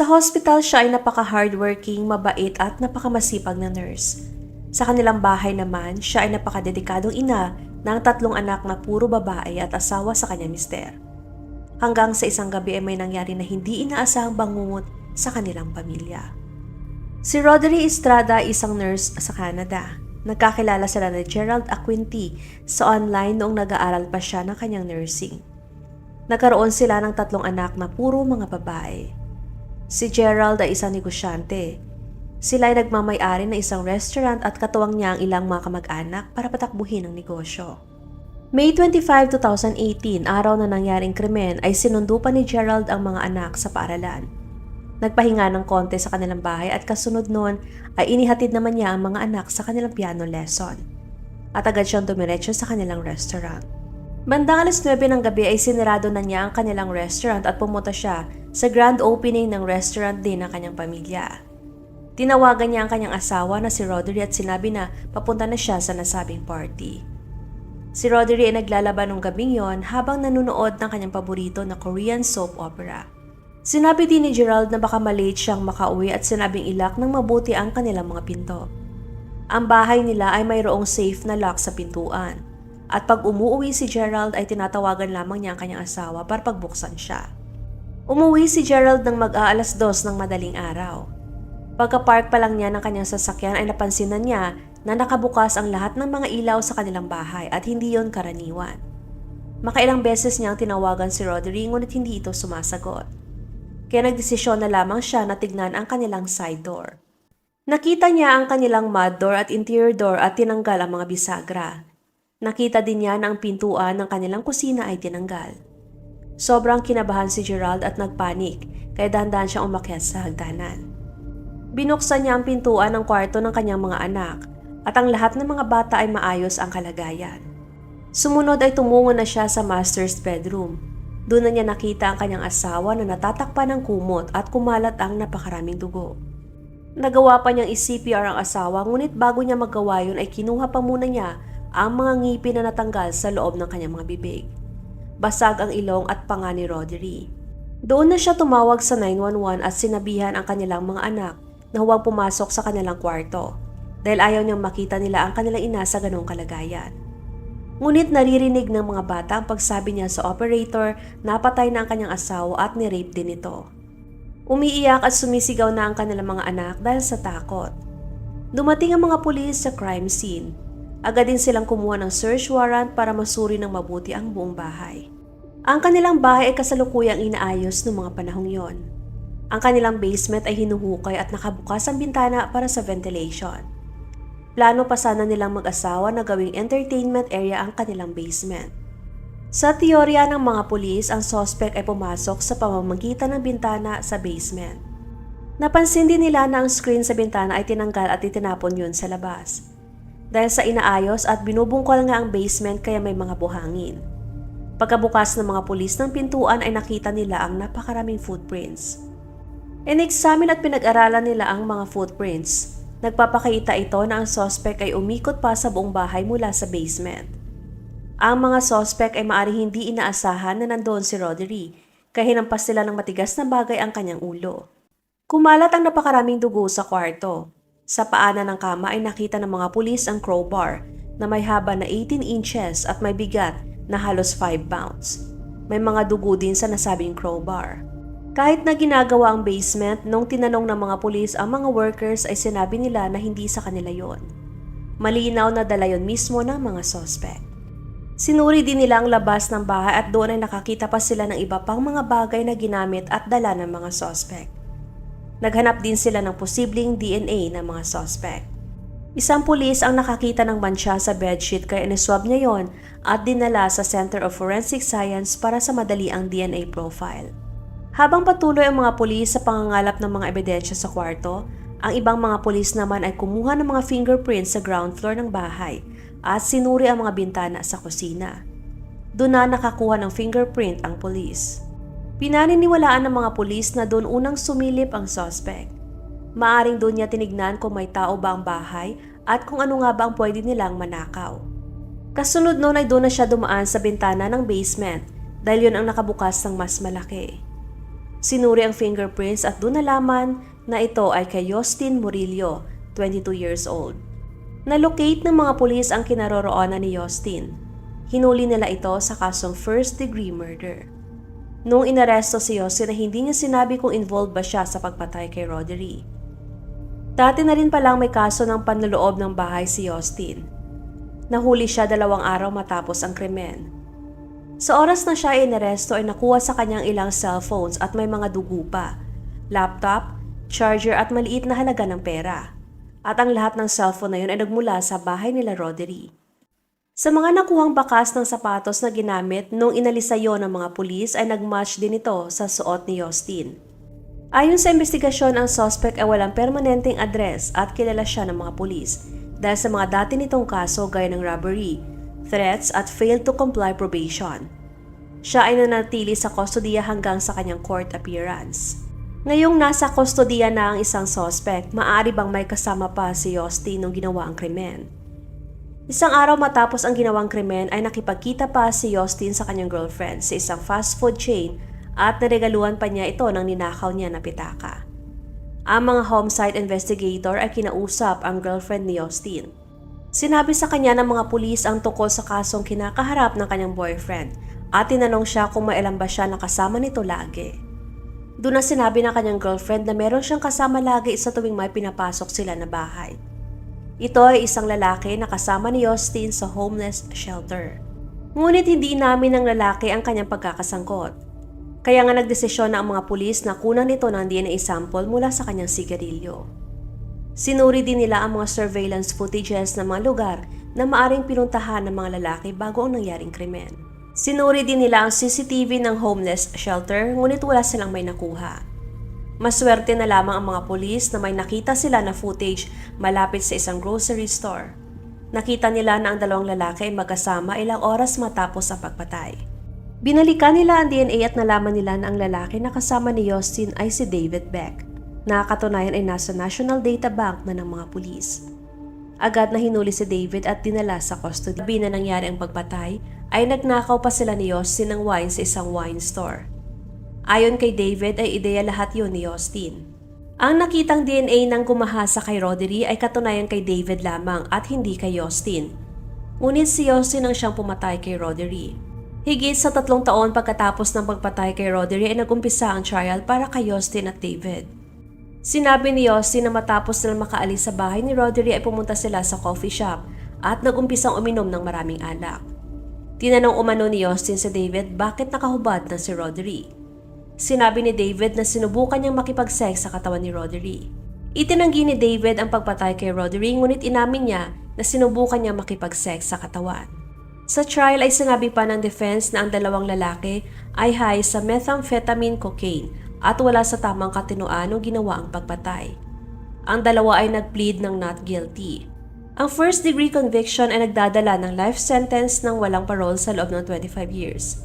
Sa hospital, siya ay napaka-hardworking, mabait at napakamasipag na nurse. Sa kanilang bahay naman, siya ay napakadedikadong ina ng tatlong anak na puro babae at asawa sa kanyang mister. Hanggang sa isang gabi ay may nangyari na hindi inaasahang bangungot sa kanilang pamilya. Si Rodri Estrada isang nurse sa Canada. Nagkakilala sila ni Gerald Aquinti sa online noong nag-aaral pa siya ng kanyang nursing. Nagkaroon sila ng tatlong anak na puro mga babae. Si Gerald ay isang negosyante. Sila ay nagmamay-ari ng isang restaurant at katuwang niya ang ilang mga kamag-anak para patakbuhin ang negosyo. May 25, 2018, araw na nangyaring krimen ay sinundo pa ni Gerald ang mga anak sa paaralan. Nagpahinga ng konti sa kanilang bahay at kasunod noon ay inihatid naman niya ang mga anak sa kanilang piano lesson. At agad siyang dumiretso sa kanilang restaurant. Bandang alas 9 ng gabi ay sinirado na niya ang kanilang restaurant at pumunta siya sa grand opening ng restaurant din ng kanyang pamilya. Tinawagan niya ang kanyang asawa na si Rodri at sinabi na papunta na siya sa nasabing party. Si Rodri ay naglalaban nung gabing yon habang nanonood ng kanyang paborito na Korean soap opera. Sinabi din ni Gerald na baka malate siyang makauwi at sinabing ilak ng mabuti ang kanilang mga pinto. Ang bahay nila ay mayroong safe na lock sa pintuan. At pag umuwi si Gerald ay tinatawagan lamang niya ang kanyang asawa para pagbuksan siya. Umuwi si Gerald ng mag-aalas dos ng madaling araw. Pagka-park pa lang niya ng kanyang sasakyan ay napansinan niya na nakabukas ang lahat ng mga ilaw sa kanilang bahay at hindi yon karaniwan. Makailang beses niyang tinawagan si Rodri ngunit hindi ito sumasagot. Kaya nagdesisyon na lamang siya na tignan ang kanilang side door. Nakita niya ang kanilang mud door at interior door at tinanggal ang mga bisagra. Nakita din niya na ang pintuan ng kanilang kusina ay tinanggal. Sobrang kinabahan si Gerald at nagpanik kaya dahan-dahan siyang umakyat sa hagdanan. Binuksan niya ang pintuan ng kwarto ng kanyang mga anak at ang lahat ng mga bata ay maayos ang kalagayan. Sumunod ay tumungo na siya sa master's bedroom. Doon na niya nakita ang kanyang asawa na natatakpan ng kumot at kumalat ang napakaraming dugo. Nagawa pa niyang i-CPR ang asawa ngunit bago niya magawa yun ay kinuha pa muna niya ang mga ngipin na natanggal sa loob ng kanyang mga bibig. Basag ang ilong at panga ni Rodri. Doon na siya tumawag sa 911 at sinabihan ang kanilang mga anak na huwag pumasok sa kanilang kwarto dahil ayaw niyang makita nila ang kanilang ina sa ganong kalagayan. Ngunit naririnig ng mga bata ang pagsabi niya sa operator na patay na ang kanyang asawa at ni-rape din ito. Umiiyak at sumisigaw na ang kanilang mga anak dahil sa takot. Dumating ang mga pulis sa crime scene. Agad din silang kumuha ng search warrant para masuri ng mabuti ang buong bahay. Ang kanilang bahay ay kasalukuyang inaayos noong mga panahong yon. Ang kanilang basement ay hinuhukay at nakabukas ang bintana para sa ventilation. Plano pa sana nilang mag-asawa na gawing entertainment area ang kanilang basement. Sa teorya ng mga pulis, ang suspect ay pumasok sa pamamagitan ng bintana sa basement. Napansin din nila na ang screen sa bintana ay tinanggal at itinapon yun sa labas. Dahil sa inaayos at binubungkol nga ang basement kaya may mga buhangin. Pagkabukas ng mga pulis ng pintuan ay nakita nila ang napakaraming footprints. Inexamine at pinag-aralan nila ang mga footprints. Nagpapakita ito na ang suspect ay umikot pa sa buong bahay mula sa basement. Ang mga suspect ay maari hindi inaasahan na nandoon si Rodri, kaya hinampas sila ng matigas na bagay ang kanyang ulo. Kumalat ang napakaraming dugo sa kwarto. Sa paanan ng kama ay nakita ng mga pulis ang crowbar na may haba na 18 inches at may bigat na halos 5 pounds. May mga dugo din sa nasabing crowbar. Kahit na ginagawa ang basement, nung tinanong ng mga pulis ang mga workers ay sinabi nila na hindi sa kanila yon. Malinaw na dala yon mismo ng mga suspect. Sinuri din nila ang labas ng bahay at doon ay nakakita pa sila ng iba pang mga bagay na ginamit at dala ng mga suspect. Naghanap din sila ng posibleng DNA ng mga suspect. Isang pulis ang nakakita ng mancha sa bedsheet kaya iniswab niya yon at dinala sa Center of Forensic Science para sa madali ang DNA profile. Habang patuloy ang mga pulis sa pangangalap ng mga ebidensya sa kwarto, ang ibang mga pulis naman ay kumuha ng mga fingerprints sa ground floor ng bahay at sinuri ang mga bintana sa kusina. Doon na nakakuha ng fingerprint ang pulis. Pinaniniwalaan ng mga pulis na doon unang sumilip ang suspect. Maaring doon niya tinignan kung may tao ba ang bahay at kung ano nga ba ang pwede nilang manakaw. Kasunod noon ay doon na siya dumaan sa bintana ng basement dahil yun ang nakabukas ng mas malaki. Sinuri ang fingerprints at doon nalaman na ito ay kay Justin Murillo, 22 years old. Na-locate ng mga pulis ang kinaroroonan ni Justin. Hinuli nila ito sa kasong first-degree murder. Noong inaresto si Justin na hindi niya sinabi kung involved ba siya sa pagpatay kay Roderick. Dati na rin palang may kaso ng panloloob ng bahay si Justin. Nahuli siya dalawang araw matapos ang krimen. Sa oras na siya inaresto ay nakuha sa kanyang ilang cellphones at may mga dugo pa, laptop, charger at maliit na halaga ng pera. At ang lahat ng cellphone na yun ay nagmula sa bahay nila Roderick. Sa mga nakuhang bakas ng sapatos na ginamit nung inalis sa ng mga pulis ay nagmatch din ito sa suot ni Justin. Ayon sa investigasyon, ang suspect ay walang permanenteng address at kilala siya ng mga pulis dahil sa mga dati nitong kaso gaya ng robbery, threats at failed to comply probation. Siya ay nanatili sa kustodiya hanggang sa kanyang court appearance. Ngayong nasa kustodiya na ang isang suspect, maaari bang may kasama pa si Justin nung ginawa ang krimen? Isang araw matapos ang ginawang krimen ay nakipagkita pa si Justin sa kanyang girlfriend sa isang fast food chain at naregaluhan pa niya ito ng ninakaw niya na pitaka. Ang mga homicide investigator ay kinausap ang girlfriend ni Justin. Sinabi sa kanya ng mga pulis ang tungkol sa kasong kinakaharap ng kanyang boyfriend at tinanong siya kung mailan ba siya nakasama nito lagi. Doon na sinabi ng kanyang girlfriend na meron siyang kasama lagi sa tuwing may pinapasok sila na bahay. Ito ay isang lalaki na kasama ni Justin sa homeless shelter. Ngunit hindi namin ng lalaki ang kanyang pagkakasangkot. Kaya nga nagdesisyon na ang mga pulis na kunan nito ng DNA sample mula sa kanyang sigarilyo. Sinuri din nila ang mga surveillance footages ng mga lugar na maaring pinuntahan ng mga lalaki bago ang nangyaring krimen. Sinuri din nila ang CCTV ng homeless shelter ngunit wala silang may nakuha. Maswerte na lamang ang mga pulis na may nakita sila na footage malapit sa isang grocery store. Nakita nila na ang dalawang lalaki ay magkasama ilang oras matapos ang pagpatay. Binalikan nila ang DNA at nalaman nila na ang lalaki na kasama ni Justin ay si David Beck. Nakakatunayan ay nasa National Data Bank na ng mga pulis. Agad na hinuli si David at dinala sa custody. Sabi na nangyari ang pagpatay, ay nagnakaw pa sila ni Justin ng wine sa isang wine store. Ayon kay David ay ideya lahat yun ni Austin. Ang nakitang DNA ng kumahasa kay Roderick ay katunayan kay David lamang at hindi kay Austin. Ngunit si Austin ang siyang pumatay kay Roderick. Higit sa tatlong taon pagkatapos ng pagpatay kay Roderick ay nagumpisa ang trial para kay Austin at David. Sinabi ni Austin na matapos nila makaalis sa bahay ni Roderick ay pumunta sila sa coffee shop at nagumpisang uminom ng maraming alak. Tinanong umano ni Austin sa David bakit nakahubad na si Roderick. Sinabi ni David na sinubukan niyang makipag-sex sa katawan ni Roderick. Itinanggi ni David ang pagpatay kay Roderick ngunit inamin niya na sinubukan niya makipag-sex sa katawan. Sa trial ay sinabi pa ng defense na ang dalawang lalaki ay high sa methamphetamine cocaine at wala sa tamang katinoan o ginawa ang pagpatay. Ang dalawa ay nag-plead ng not guilty. Ang first degree conviction ay nagdadala ng life sentence ng walang parole sa loob ng 25 years.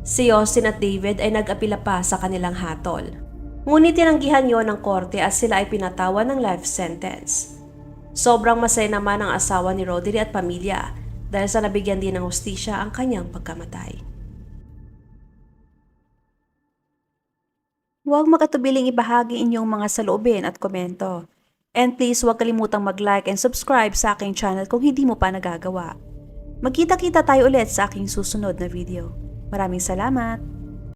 Si Austin at David ay nag-apila pa sa kanilang hatol. Ngunit tinanggihan yon ng korte at sila ay pinatawan ng life sentence. Sobrang masaya naman ang asawa ni Roderick at pamilya dahil sa nabigyan din ng hustisya ang kanyang pagkamatay. Huwag makatubiling ibahagi inyong mga saloobin at komento. And please huwag kalimutang mag-like and subscribe sa aking channel kung hindi mo pa nagagawa. Magkita-kita tayo ulit sa aking susunod na video. Maraming salamat!